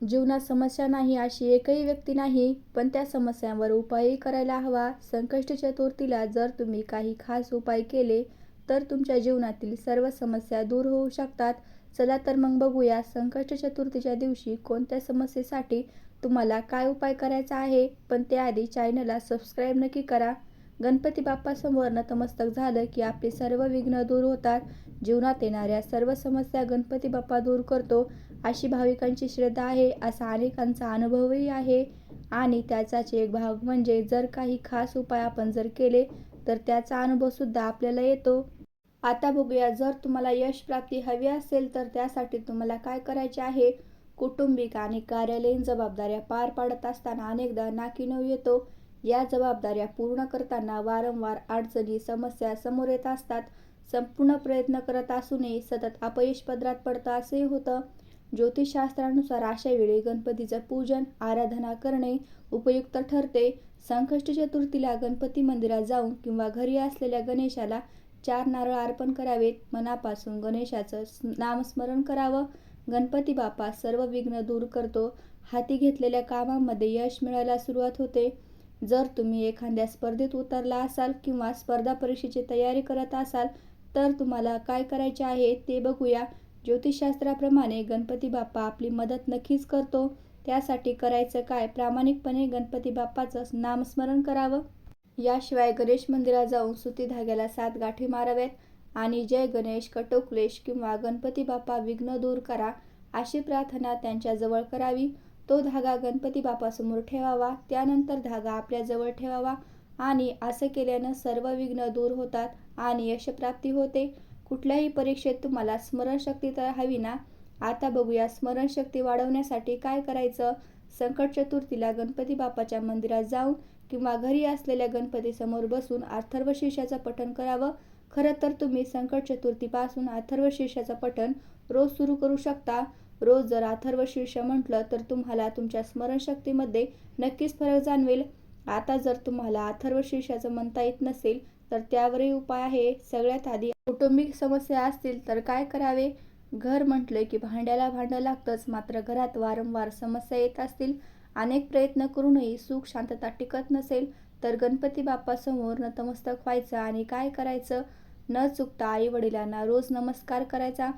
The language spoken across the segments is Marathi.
जीवनात समस्या नाही अशी एकही व्यक्ती नाही पण त्या समस्यांवर उपायही करायला हवा. संकष्ट चतुर्थीला जर तुम्ही काही खास उपाय केले तर तुमच्या जीवनातील सर्व समस्या दूर होऊ शकतात. चला तर मग बघूया संकष्ट चतुर्थीच्या दिवशी कोणत्या समस्येसाठी तुम्हाला काय उपाय करायचा आहे. पण त्याआधी चॅनलला सबस्क्राईब नक्की करा. गणपती बाप्पासमोर नतमस्तक झालं की आपली सर्व विघ्न दूर होतात. जीवनात येणाऱ्या सर्व समस्या गणपती बाप्पा दूर करतो. अशी भाविकांची श्रद्धा आहे असा अनेकांचा अनुभवही आहे. आणि त्याचाच एक भाग म्हणजे जर काही खास उपाय आपण जर केले तर त्याचा अनुभवसुद्धा आपल्याला येतो. आता बघूया जर तुम्हाला यश प्राप्ती हवी असेल तर त्यासाठी तुम्हाला काय करायचे आहे? कुटुंबिक आणि कार्यालयीन जबाबदाऱ्या पार पाडत असताना अनेकदा नाकीनऊ येतो. या जबाबदाऱ्या पूर्ण करताना वारंवार अडचणी समस्या समोर येत असतात. संपूर्ण प्रयत्न करत असूनही सतत अपयश पदरात पडतं असेही होतं. ज्योतिषशास्त्रानुसार अशा वेळी गणपतीचं पूजन आराधना करणे उपयुक्त ठरते. संकष्ट चतुर्थीला गणपती मंदिरात जाऊन किंवा घरी असलेल्या गणेशाला चार नारळ अर्पण करावेत. मनापासून गणेशाचं नामस्मरण करावं. गणपती बाप्पा सर्व विघ्न दूर करतो. हाती घेतलेल्या कामामध्ये यश मिळायला सुरुवात होते. जर तुम्ही एखाद्या स्पर्धेत उतरला असाल किंवा स्पर्धा परीक्षेची तयारी करत असाल तर तुम्हाला काय करायचे आहे ते बघूया. ज्योतिषशास्त्राप्रमाणे गणपती बाप्पा आपली मदत नक्कीच करतो. त्यासाठी करायचं काय? प्रामाणिकपणे गणपती बाप्पाचं नामस्मरण करावं. याशिवाय गणेश मंदिरात जाऊन सुती धाग्याला सात गाठी माराव्यात आणि जय गणेश कटोक्लेश किंवा गणपती बाप्पा विघ्न दूर करा अशी प्रार्थना त्यांच्याजवळ करावी. तो धागा गणपती बाप्पासमोर ठेवावा. त्यानंतर धागा आपल्याजवळ ठेवावा आणि असं केल्यानं सर्व विघ्न दूर होतात आणि यशप्राप्ती होते. कुठल्याही परीक्षेत तुम्हाला स्मरणशक्ती तर हवी ना? आता बघूया स्मरणशक्ती वाढवण्यासाठी काय करायचं? संकट चतुर्थीला गणपती बाप्पाच्या मंदिरात जाऊन किंवा घरी असलेल्या गणपतीसमोर बसून अथर्व शीर्षाचं पठण करावं? खरं तर तुम्ही संकट चतुर्थीपासून अथर्व शीर्षाचं पठण रोज सुरू करू शकता. रोज जर अथर्व शीर्ष म्हटलं तर तुम्हाला तुमच्या स्मरणशक्तीमध्ये नक्कीच फरक जाणवेल. आता जर तुम्हाला अथर्व शीर्षाचं म्हणता येत नसेल तर त्यावरही उपाय आहे. सगळ्यात आधी कौटुंबिक समस्या असतील तर काय करावे? घर म्हटलं की भांड्याला भांडं लागतंच. मात्र घरात वारंवार समस्या येत असतील अनेक प्रयत्न करूनही सुख शांतता टिकत नसेल तर गणपती बाप्पासमोर नतमस्तक व्हायचं आणि काय करायचं? न चुकता आई वडिलांना रोज नमस्कार करायचा.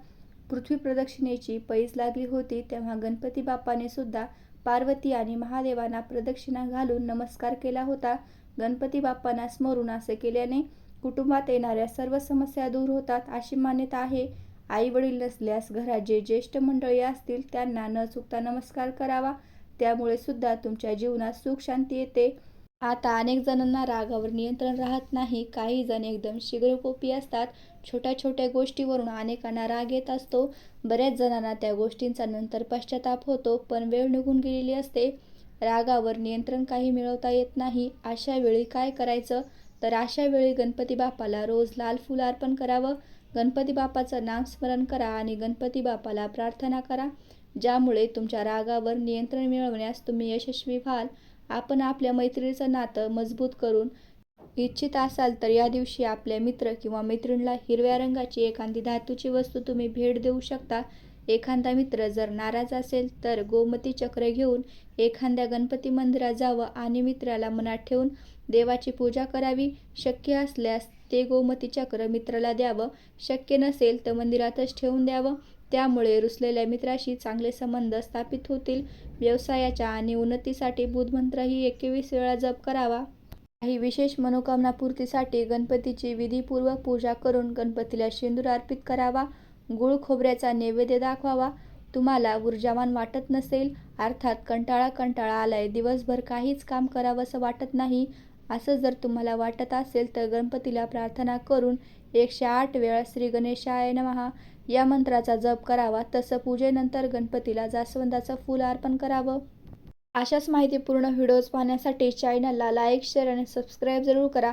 पृथ्वी प्रदक्षिणेची पैज लागली होती तेव्हा गणपती बाप्पाने सुद्धा पार्वती आणि महादेवांना प्रदक्षिणा घालून नमस्कार केला होता. गणपती बाप्पांना स्मरून असे केल्याने कुटुंबात येणाऱ्या सर्व समस्या दूर होतात अशी मान्यता आहे. आई वडील नसल्यास घरात जे ज्येष्ठ मंडळी असतील त्यांना न चुकता नमस्कार करावा. त्यामुळे सुद्धा तुमच्या जीवनात सुख शांती येते. आता अनेक जणांना रागावर नियंत्रण राहत नाही. काही जण एकदम शीघ्रकोपी असतात. छोट्या छोट्या गोष्टीवरून अनेकांना राग येत असतो. बऱ्याच जणांना त्या गोष्टींचा नंतर पश्चाताप होतो पण वेळ निघून गेलेली असते. रागावर नियंत्रण काही मिळवता येत नाही. अशा वेळी काय करायचं? तर अशा वेळी गणपती बापाला रोज लाल फुल अर्पण करावं. गणपती बापाचं नामस्मरण करा आणि गणपती बापाला प्रार्थना करा. ज्यामुळे तुमच्या रागावर नियंत्रण मिळवण्यास तुम्ही यशस्वी व्हाल. आपण आपल्या मैत्रीचं नातं मजबूत करून इच्छित असाल तर या दिवशी आपल्या मित्र किंवा मैत्रिणीला हिरव्या रंगाची एखादी धातूची वस्तू तुम्ही भेट देऊ शकता. एखादा मित्र जर नाराज असेल तर गोमती चक्र घेऊन एखाद्या गणपती मंदिरात जावं आणि मित्राला मनात ठेवून देवाची पूजा करावी. शक्य असल्यास ते गोमती चक्र मित्राला द्यावं. शक्य नसेल तर मंदिरातच ठेवून द्यावं. त्यामुळे रुसलेल्या मित्राशी चांगले संबंध स्थापित होतील. व्यवसायाच्या आणि उन्नतीसाठी बुधमंत्रही एकवीस वेळा जप करावा. काही विशेष मनोकामना पूर्तीसाठी गणपतीची विधीपूर्वक पूजा करून गणपतीला शेंदूर अर्पित करावा. गुळ खोबऱ्याचा नैवेद्य दाखवावा. तुम्हाला ऊर्जावान वाटत नसेल अर्थात कंटाळा कंटाळा आलाय दिवसभर काहीच काम करावंसं वाटत नाही. असं जर तुम्हाला वाटत असेल तर गणपतीला प्रार्थना करून एकशे आठ वेळा श्री गणेशाय नमहा. या मंत्राचा जप करावा तसं पूजेनंतर गणपतीला जास्वंदाचं फूल अर्पण करावं. अशाच माहितीपूर्ण व्हिडिओज पाहण्यासाठी चॅनलला लाईक शेअर आणि सबस्क्राईब जरूर करा.